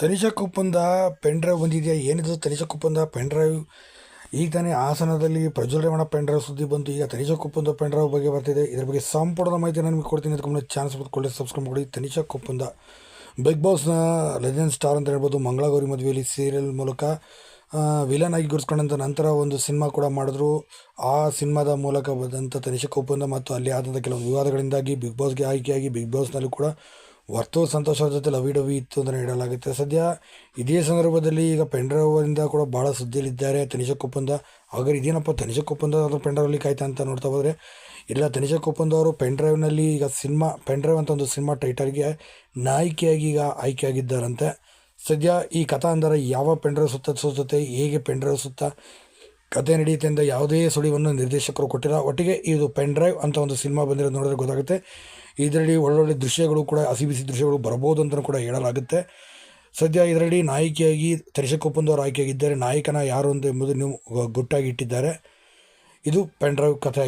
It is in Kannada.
ತನಿಷಾ ಕುಪ್ಪಂದ ಪೆನ್ ಡ್ರೈವ್ ಬಂದಿದೆಯಾ? ಏನಿದು ತನಿಷಾ ಕುಪ್ಪಂದ ಪೆನ್ ಡ್ರೈವ್ ಈಗ ತಾನೇ ಹಾಸನದಲ್ಲಿ ಪ್ರಜ್ವಲ್ ರೇವಣ್ಣ ಪೆನ್ ಡ್ರೈವ್ ಸುದ್ದಿ ಬಂತು. ಈಗ ತನಿಷಾ ಕುಪ್ಪಂದ ಪೆನ್ ಡ್ರೈವ್ ಬಗ್ಗೆ ಬರ್ತಿದೆ. ಇದರ ಬಗ್ಗೆ ಸಂಪೂರ್ಣ ಮಾಹಿತಿ ನಾನು ನಿಮಗೆ ಕೊಡ್ತೀನಿ. ಅದಕ್ಕೆ ಚಾನ್ಸ್ ಕೊಡಿ ಸಬ್ಸ್ಕ್ರೈಬ್ ಮಾಡಿ ತನಿಷಾ ಕುಪ್ಪಂದ ಬಿಗ್ ಬಾಸ್ನ ಲೆಜೆಂಡ್ ಸ್ಟಾರ್ ಅಂತ ಹೇಳ್ಬೋದು. ಮಂಗಳಗೌರಿ ಮದುವೆಯಲ್ಲಿ ಸೀರಿಯಲ್ ಮೂಲಕ ವಿಲನ್ ಆಗಿ ಗುರ್ಸ್ಕೊಂಡಂಥ ನಂತರ ಒಂದು ಸಿನಿಮಾ ಕೂಡ ಮಾಡಿದ್ರು. ಆ ಸಿನಿಮಾದ ಮೂಲಕ ಬಂದಂಥ ತನಿಷಾ ಕುಪ್ಪಂದ ಮತ್ತು ಅಲ್ಲಿ ಆದಂಥ ಕೆಲವು ವಿವಾದಗಳಿಂದಾಗಿ ಬಿಗ್ ಬಾಸ್ಗೆ ಆಯ್ಕೆಯಾಗಿ ಬಿಗ್ ಬಾಸ್ನಲ್ಲಿ ಕೂಡ ವರ್ತೂ ಸಂತೋಷದ ಜೊತೆ ಲವಿ ಡವಿ ಇತ್ತು ಅಂತ ಹೇಳಲಾಗುತ್ತೆ. ಸದ್ಯ ಇದೇ ಸಂದರ್ಭದಲ್ಲಿ ಈಗ ಪೆಂಡ್ರವರಿಂದ ಕೂಡ ಭಾಳ ಸುದ್ದಿಯಲ್ಲಿದ್ದಾರೆ. ತನಿಷಕ್ ಒಪ್ಪಂದ ಹಾಗಾದ್ರೆ ಇದೇನಪ್ಪ ತನಿಷಕ್ ಒಪ್ಪಂದ ಅದು ಪೆಂಡ್ರೈವಲ್ಲಿ ಕಾಯ್ತಾ ಅಂತ ನೋಡ್ತಾ ಹೋದರೆ, ಇಲ್ಲ ತನಿಷಕ್ ಒಪ್ಪಂದ ಅವರು ಪೆಂಡ್ರೈವ್ನಲ್ಲಿ ಈಗ ಸಿನಿಮಾ, ಪೆಂಡ್ರೈವ್ ಅಂತ ಒಂದು ಸಿನಿಮಾ ಟೈಟಲ್ಗೆ ನಾಯಕಿಯಾಗಿ ಈಗ ಆಯ್ಕೆಯಾಗಿದ್ದಾರಂತೆ. ಸದ್ಯ ಈ ಕಥಾ ಅಂದರೆ ಯಾವ ಪೆಂಡ್ರೈವ್ ಸುತ್ತ ಸುತ್ತತೆ, ಹೇಗೆ ಪೆಂಡ್ರೈವ್ ಸುತ್ತ ಕತೆ ನಡೆಯುತ್ತೆ ಯಾವುದೇ ಸುಳಿವನ್ನು ನಿರ್ದೇಶಕರು ಕೊಟ್ಟಿಲ್ಲ. ಒಟ್ಟಿಗೆ ಇದು ಪೆನ್ ಡ್ರೈವ್ ಅಂತ ಒಂದು ಸಿನಿಮಾ ಬಂದಿರೋದು ನೋಡಿದ್ರೆ ಗೊತ್ತಾಗುತ್ತೆ. ಇದರಲ್ಲಿ ಒಳ್ಳೊಳ್ಳೆ ದೃಶ್ಯಗಳು ಕೂಡ ಹಸಿ ಬಿಸಿ ದೃಶ್ಯಗಳು ಬರ್ಬೋದು ಅಂತ ಕೂಡ ಹೇಳಲಾಗುತ್ತೆ. ಸದ್ಯ ಇದರಲ್ಲಿ ನಾಯಕಿಯಾಗಿ ತರಿಷ ಕುಪ್ಪಂದವರು ಆಯ್ಕೆಯಾಗಿದ್ದಾರೆ. ನಾಯಕನ ಯಾರು ಅಂತ ಎಂಬುದು ನೀವು ಗುಟ್ಟಾಗಿ ಇಟ್ಟಿದ್ದಾರೆ. ಇದು ಪೆನ್ ಡ್ರೈವ್ ಕಥೆ